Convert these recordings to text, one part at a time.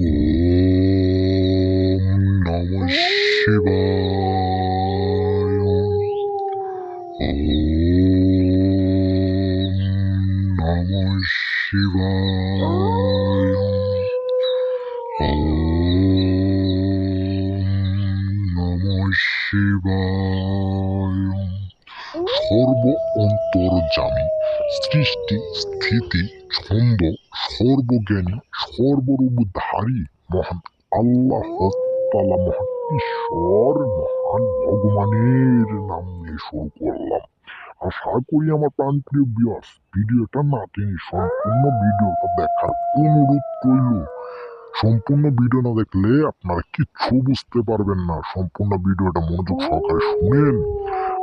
ওম নমঃ শিবায়। ওম নমঃ শিবায়। ওম নমঃ শিবায়। সর্ব অন্তর্জামী সৃষ্টি, স্থিতি, ছন্দ, সর্বজ্ঞানী সর্বরূপধারী মহান আল্লাহ তালা মহান ঈশ্বর মহান ভগবানের নাম নিয়ে শুরু করলাম। আশা করি আমার প্রাণপ্রিয় বিয়ার্স ভিডিওটা না টেনে সম্পূর্ণ ভিডিওটা দেখার অনুরোধ করল সম্পূর্ণ ভিডিও না দেখলে আপনারা কিচ্ছু বুঝতে পারবেন না। সম্পূর্ণ ভিডিওটা মনোযোগ সহকারে শুনেন।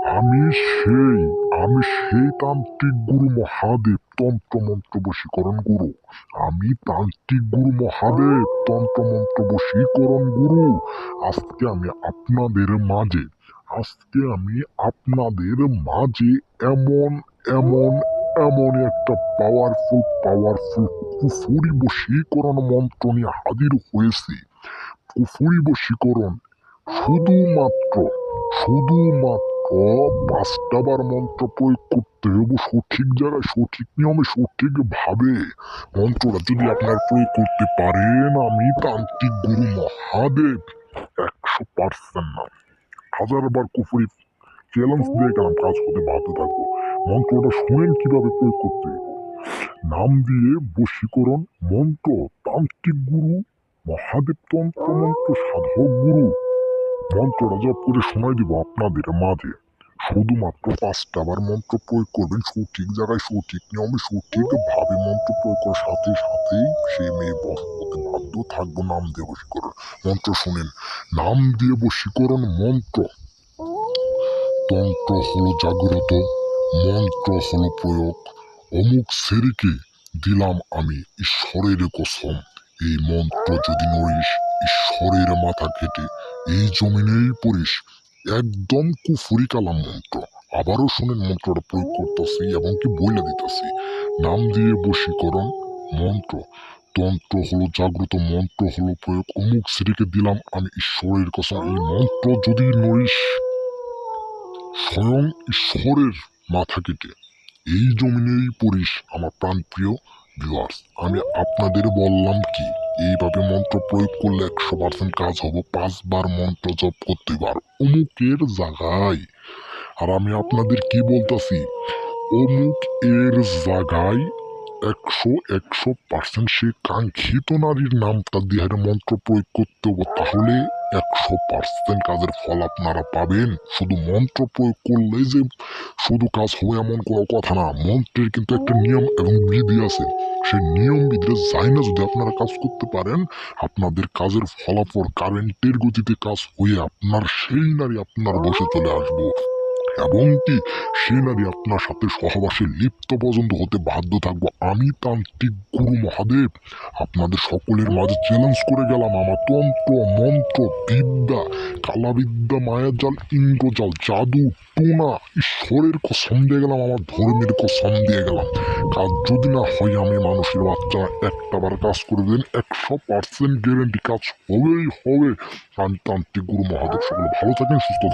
আমি সেই আমি সেই তান্ত্রিক গুরু মহাদেব, তন্ত্র মন্ত্র বশীকরণ গুরু। আমি তান্ত্রিক গুরু মহাদেব, তন্ত্র মন্ত্র বশীকরণ গুরু। আজকে আমি আপনাদের মাঝে, আজকে আমি আপনাদের মাঝে এমন এমন এমন একটা পাওয়ারফুল পাওয়ারফুল কুফুরি বশীকরণ মন্ত্র নিয়ে হাজির হয়েছি। কুফুরি বশীকরণ শুধুমাত্র শুধুমাত্র পাঁচটা বার মন্ত্র প্রয়োগ করতে হবে সঠিক জায়গায়, সঠিক নিয়মে সঠিক ভাবে মন্ত্রটা যদি আপনার প্রয়োগ করতে পারেন, আমি তান্ত্রিক গুরু মহাদেব, একশো পার্সেন্ট না হাজার বার কুফুরি চ্যালেঞ্জ দিয়ে গেলাম, কাজ করতে বাধ্য থাকব। মন্ত্রটা শুনেন কীভাবে প্রয়োগ করতে নাম দিয়ে বশীকরণ মন্ত্র, তান্ত্রিক গুরু, মহাদেব তন্ত্র মন্ত্র, সাধক গুরু। মন্ত্রটা জপ করে শোনাই দিব আপনাদের মাঝে। শুধুমাত্র পাঁচটা বার মন্ত্র প্রয়োগ করবেন, সঠিক জায়গায় সঠিক নিয়মে সঠিক ভাবে মন্ত্র প্রয়োগ করার সাথে সাথেই সেই মেয়ে বস হতে বাধ্য থাকব নাম দিয়ে বশীকরণ। মন্ত্র শুনেন, নাম দিয়ে বশীকরণ মন্ত্র। তন্ত্র হলো জাগ্রত, মন্ত্র হলো প্রয়োগ। অমুক সেরিকে দিলাম আমি ঈশ্বরের কসম। এই মন্ত্র যদি নড়িস, ঈশ্বরের মাথা কেটে এই জমিনেই পড়িস। একদম কুফুরি কালাম মন্ত্র। আবারও শুনেন মন্ত্রটা প্রয়োগ করতেছি এবং কি বইলে দিতেছি। নাম দিয়ে বশীকরণ মন্ত্র। তন্ত্র হলো জাগ্রত মন্ত্র হলো প্রয়োগ। অমুক সেটিকে দিলাম আমি ঈশ্বরের কসম। এই মন্ত্র যদি নড়িস, স্বয়ং ঈশ্বরের মাথা কেটে। এই জমিনেই পড়িস, আমার প্রাণপ্রিয় ভিউয়ার্স আমি আপনাদের বললাম কি? এইভাবে মন্ত্র প্রয়োগ করলে একশো পার্সেন্ট কাজ হব, পাঁচবার মন্ত্র জপ করতে পার, অমুকের জায়গায় আর আমি আপনাদের কি বলতেছি, অমুক এর জায়গায় একশো একশো পার্সেন্ট সে কাঙ্ক্ষিত নারীর নামটা দিয়ে মন্ত্র প্রয়োগ করতে হবে, তাহলে একশো পার্সেন্ট কাজের ফল আপনারা পাবেন। শুধু মন্ত্র প্রয়োগ করলে যে শুধু কাজ হবে এমন কোনো কথা না, মন্ত্রের কিন্তু একটা নিয়ম এবং বিধি আছে। সেই নিয়ম বিধিরে যাই না যদি আপনারা কাজ করতে পারেন, আপনাদের কাজের ফলাফল কারেন্টের গতিতে কাজ হয়ে আপনার সেই নারী আপনার বসে চলে আসব। এবং কি? সে নারী আপনার সাথে সহবাসে লিপ্ত পর্যন্ত হতে বাধ্য থাকব। আমি তান্ত্রিক গুরু মহাদেব। আপনাদের সকলের মাঝে চ্যালেঞ্জ করে গেলাম আমার তন্ত্র, মন্ত্র, বিদ্যা, কালাবিদ্যা মায়াজাল ইন্দ্রজাল জাদু, টোনা, ঈশ্বরের কসম দিয়ে গেলাম, আমার ধর্মের কসম দিয়ে গেলাম। কাজ যদি না হয় আমি মানুষের বাচ্চা একটা বার কাজ করে দেন, একশো পার্সেন্ট গ্যারেন্টি কাজ হবেই হবে। আমি তান্ত্রিক গুরু মহাদেব, সকলে ভালো থাকেন, সুস্থ থাকেন।